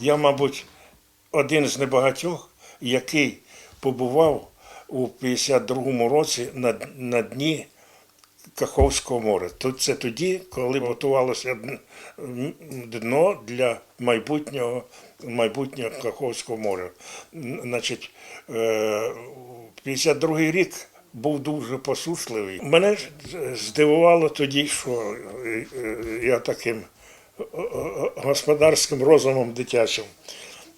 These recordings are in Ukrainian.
Я, мабуть, один з небагатьох, який побував у 52-му році на, на дні Каховського моря. Тут це тоді, коли готувалося дно для майбутнього, майбутнього Каховського моря. Значить, е, 52-й рік був дуже посушливий. Мене здивувало тоді, що е, е, я таким е, е, господарським розумом дитячим.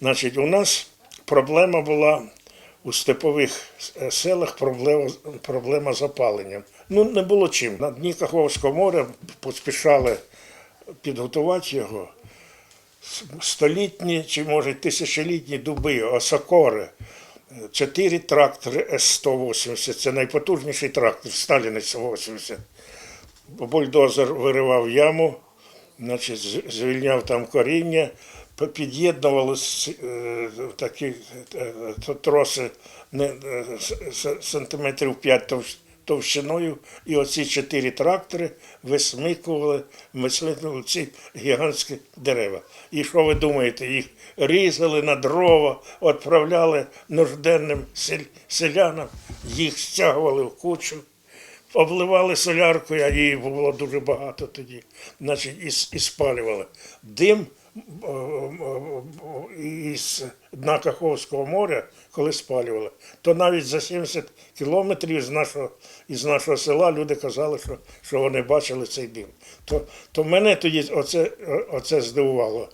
Значить, у нас проблема була у степових селах проблема, проблема з опаленням. Ну, не було чим. На дні Каховського моря поспішали підготувати його. Столітні чи, може, тисячолітні дуби, осокори. Чотири трактори С-180, це найпотужніший трактор, Сталінець 80. Бульдозер виривав яму, значить, звільняв там коріння, під'єднували е, такі е, троси е, сантиметрів 5 товщиною, і оці чотири трактори висмикували, висмикували ці гігантські дерева. І що ви думаєте, їх різали на дрова, відправляли нужденним селянам, їх стягували в кучу обливали соляркою, а її було дуже багато тоді, значить, і, і спалювали. Дим із дна Каховського моря, коли спалювали, то навіть за 70 кілометрів з нашого, із нашого села люди казали, що, що вони бачили цей дим. То, то мене тоді оце, оце здивувало.